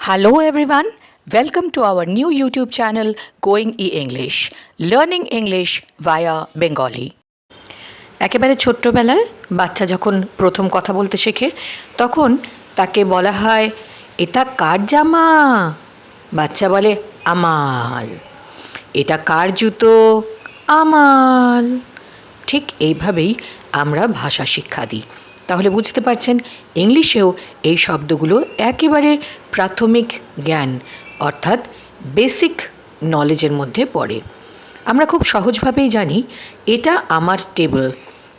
Hello everyone, welcome to our new YouTube channel Going E English, learning English via Bengali. একেবারে ছোট্টবেলায় বাচ্চা যখন প্রথম কথা বলতে শেখে তখন তাকে বলা হয় এটা কার জামা বাচ্চা বলে আমাল এটা কার জুতো আমাল ঠিক এইভাবেই আমরা ভাষা শিক্ষা দিই তাহলে বুঝতে পারছেন, ইংলিশেও এই শব্দগুলো একেবারে প্রাথমিক জ্ঞান, অর্থাৎ বেসিক নলেজের মধ্যে পড়ে। আমরা খুব সহজভাবেই জানি, এটা আমার টেবিল,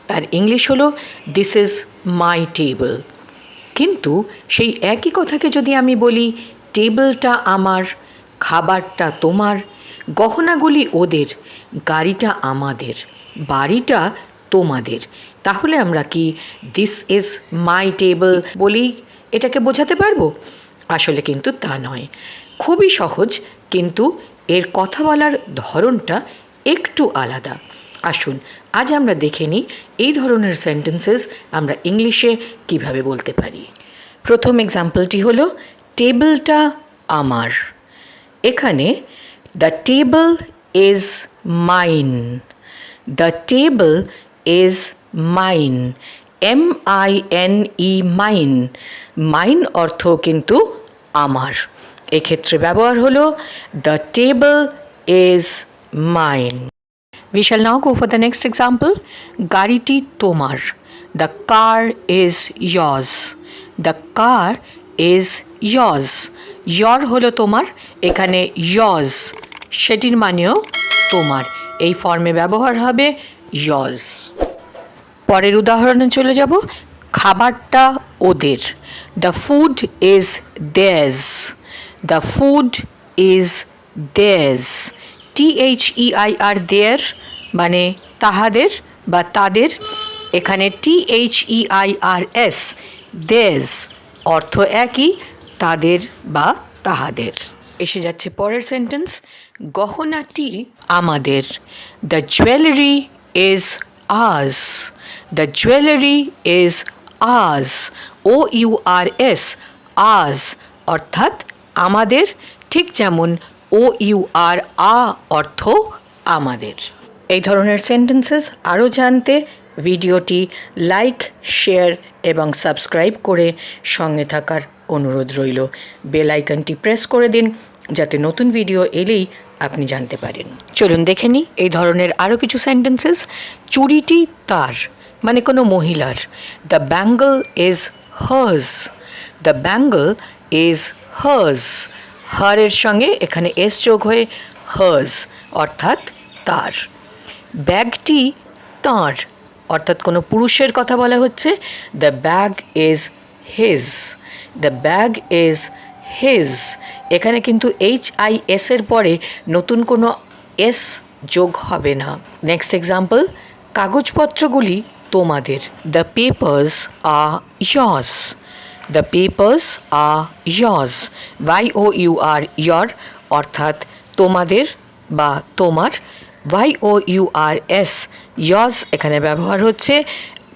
তার ইংলিশ হলো দিস ইজ মাই টেবিল কিন্তু সেই একই কথাকে যদি আমি বলি টেবিলটা আমার, খাবারটা তোমার, গহনাগুলি ওদের, গাড়িটা আমাদের, বাড়িটা তোমাদের তাহলে আমরা কি দিস ইজ মাই টেবল বলেই এটাকে বোঝাতে পারব? আসলে কিন্তু তা নয়। খুবই সহজ, কিন্তু এর কথা বলার ধরনটা একটু আলাদা। আসুন, আজ আমরা দেখে নিই এই ধরনের সেন্টেন্সেস আমরা ইংলিশে কীভাবে বলতে পারি। প্রথম এক্সাম্পলটি হলো টেবিলটা আমার। এখানে the table is mine the table is mine M I N E mine mine অর্থ কিন্তু আমার। এক্ষেত্রে ব্যবহার হলো the table is mine We shall now go for the next example. গাড়িটি তোমার। The car is yours. The car is yours. Your হলো তোমার, এখানে yours সেটির মানেও তোমার। এই ফর্মে ব্যবহার হবে yours পরের উদাহরণে চলে যাব। খাবারটা ওদের। The food is theirs the food is theirs T H E I R their মানে তাহাদের বা তাদের। এখানে T H E I R S theirs অর্থ একই তাদের বা তাহাদের। এসে যাচ্ছে পরের সেন্টেন্স গহনাটি আমাদের। The jewellery is ours the jewellery is ours O U R S আজ অর্থাৎ আমাদের, ঠিক যেমন ও ইউ আর আ অর্থ আমাদের। এই ধরনের সেন্টেন্সেস আরও জানতে ভিডিওটি লাইক শেয়ার এবং সাবস্ক্রাইব করে সঙ্গে থাকার অনুরোধ রইল। বেল আইকনটি প্রেস করে দিন। যাতে নতুন ভিডিও এলেই আপনি জানতে পারেন। চলুন দেখে নিই, এই ধরনের আরও কিছু সেন্টেন্সেস চুরিটি তার মানে কোনো মহিলার। The bangle is hers the bangle is hers হারের সঙ্গে এখানে এস যোগ হয়ে হার্স অর্থাৎ তার। ব্যাগটি তাঁর, অর্থাৎ কোনো পুরুষের কথা বলা হচ্ছে। The bag is his the bag is his এখানে কিন্তু এইচ আই এস এর পরে নতুন কোনো এস যোগ হবে না। নেক্সট এক্সাম্পল কাগজপত্রগুলি তোমাদের। The papers are yours the papers are yours Y O U R your অর্থাৎ তোমাদের বা তোমার। Y O U R S yours এখানে ব্যবহার হচ্ছে।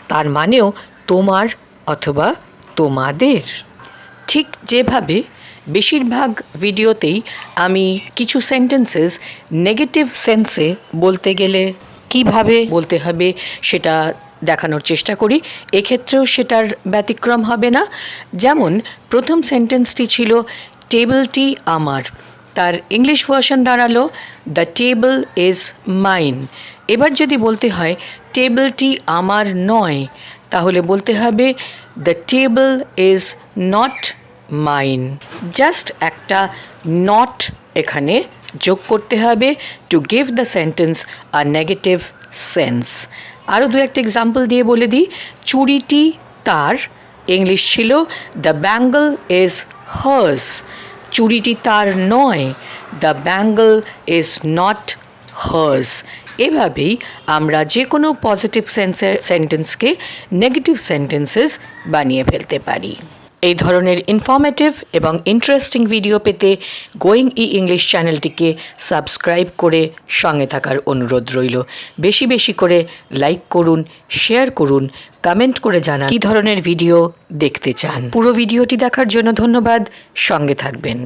তার মানেও তোমার অথবা তোমাদের। ঠিক যেভাবে বেশিরভাগ ভিডিওতেই আমি কিছু সেন্টেন্সেস নেগেটিভ সেন্সে বলতে গেলে কীভাবে বলতে হবে সেটা দেখানোর চেষ্টা করি। এক্ষেত্রেও সেটার ব্যতিক্রম হবে না। যেমন, প্রথম সেন্টেন্সটি ছিল টেবিলটি আমার। তার ইংলিশ ভার্সন দাঁড়াল দ্য টেবল ইজ মাইন এবার যদি বলতে হয় টেবিলটি আমার নয়, তাহলে বলতে হবে the table is not mine. Just একটা নট এখানে যোগ করতে হবে to give the sentence a negative sense আরও দু একটা এক্সাম্পল দিয়ে বলে দিই। চুরিটি তার, ইংলিশ ছিল দ্য ব্যাঙ্গল ইজ হার্স চুরিটি তার নয় the bangle is not hers এভাবেই আমরা যে কোনো পজিটিভ সেন্সের সেন্টেন্সকে নেগেটিভ সেন্টেন্সেস বানিয়ে ফেলতে পারি। এই ধরনের ইনফর্মেটিভ এবং ইন্টারেস্টিং ভিডিও পেতে গোয়িং ই ইংলিশ চ্যানেলটিকে সাবস্ক্রাইব করে সঙ্গে থাকার অনুরোধ রইল। বেশি বেশি করে লাইক করুন শেয়ার করুন কমেন্ট করে জানান কী ধরনের ভিডিও দেখতে চান। পুরো ভিডিওটি দেখার জন্য ধন্যবাদ। সঙ্গে থাকবেন।